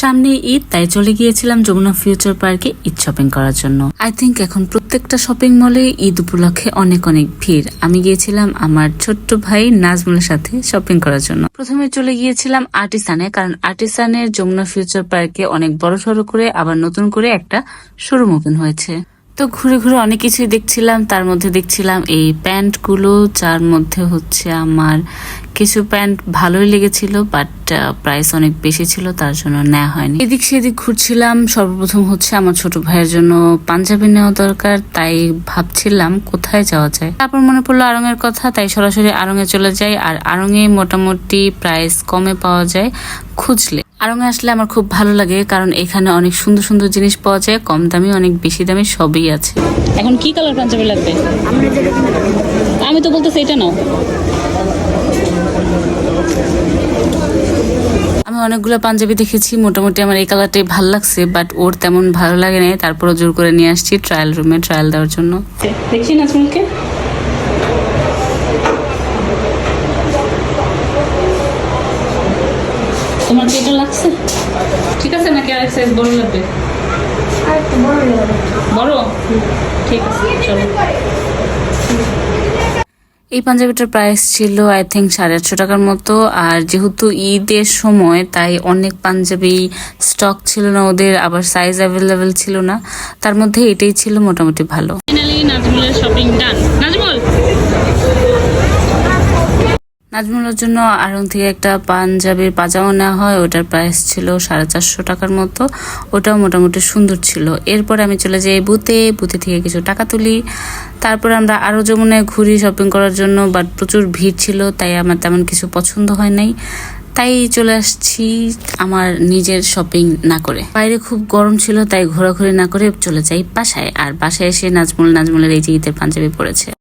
সামনে ঈদ, তাই চলে গিয়েছিলাম যমুনা ফিউচার পার্কে ঈদ শপিং করার জন্য। আই থিঙ্ক এখন প্রত্যেকটা শপিং মলে ঈদ উপলক্ষে অনেক অনেক ভিড়। আমি গিয়েছিলাম আমার ছোট্ট ভাই নাজমুলের সাথে শপিং করার জন্য। প্রথমে চলে গিয়েছিলাম আর্টিসানে, কারণ আর্টিসানের যমুনা ফিউচার পার্কে অনেক বড় সড়ো করে আবার নতুন করে একটা শোরুম ওপেন হয়েছে। তো ঘুরে ঘুরে অনেক কিছুই দেখছিলাম। তার মধ্যে দেখছিলাম এই প্যান্টগুলো, যার মধ্যে হচ্ছে আমার কিছু প্যান্ট ভালোই লেগেছিল বাট প্রাইস অনেক বেশি ছিল তার জন্য নেওয়া হয়নি। এদিক সেদিক ঘুরছিলাম সর্বপ্রথম হচ্ছে আমার ছোট ভাইয়ের জন্য পাঞ্জাবি নেওয়া দরকার তাই ভাবছিলাম কোথায় যাওয়া যায়। তারপর মনে পড়ল আড়ং এর কথা তাই সরাসরি আড়ং এ চলে যাই আর আড়ং এ মোটামুটি প্রাইস কমে পাওয়া যায় খুঁজলে। আড়ংয়ে আসলে আমার খুব ভালো লাগে কারণ এখানে অনেক সুন্দর সুন্দর জিনিস পাওয়া যায় কম দামি অনেক বেশি দামি সবই আছে। এখন কি কালার পাঞ্জাবি লাগবে? আমি তো বলতেছি এটা নাও। অনেকগুলো পাঞ্জাবি দেখেছি মোটামুটি আমার এই কালারটাই ভালো লাগছে বাট ওর তেমন ভালো লাগে নাই তারপরও জোর করে নিয়ে আসছি ট্রায়াল রুমে ট্রায়াল দেওয়ার জন্য। দেখছি নাজমুলকে তোমার কি এটা লাগছে? ঠিক আছে নাকি আরেক সাইজ বড় লাগবে? বড় লাগবে। বড়? ঠিক আছে চলো। এই পাঞ্জাবিটার প্রাইস ছিল আই থিঙ্ক সাড়ে আটশো টাকার মতো। আর যেহেতু ঈদের সময়, তাই অনেক পাঞ্জাবি স্টক ছিল না ওদের, আবার সাইজ অ্যাভেলেবেল ছিল না। তার মধ্যে এটাই ছিল মোটামুটি ভালো। ফাইনালি নাজমুলের শপিং ডান নাজমুল! নাজমুলের জন্য আড়ং থেকে একটা পাঞ্জাবির পাজামা নেওয়া হয়, ওটার প্রাইস ছিল সাড়ে চারশো টাকার মতো। ওটাও মোটামুটি সুন্দর ছিল। এরপর আমি চলে যাই বুথে বুথে থেকে কিছু টাকা তুলি। তারপর আমরা আরও যমুনায় ঘুরি শপিং করার জন্য বাট প্রচুর ভিড় ছিল, তাই আমার তেমন কিছু পছন্দ হয় নাই। তাই চলে আসছি আমার নিজের শপিং না করে। বাইরে খুব গরম ছিল, তাই ঘোরাঘুরি না করে চলে যাই বাসায়। আর বাসায় এসে নাজমুল, নাজমুলের এই যে ঈদের পাঞ্জাবি পড়েছে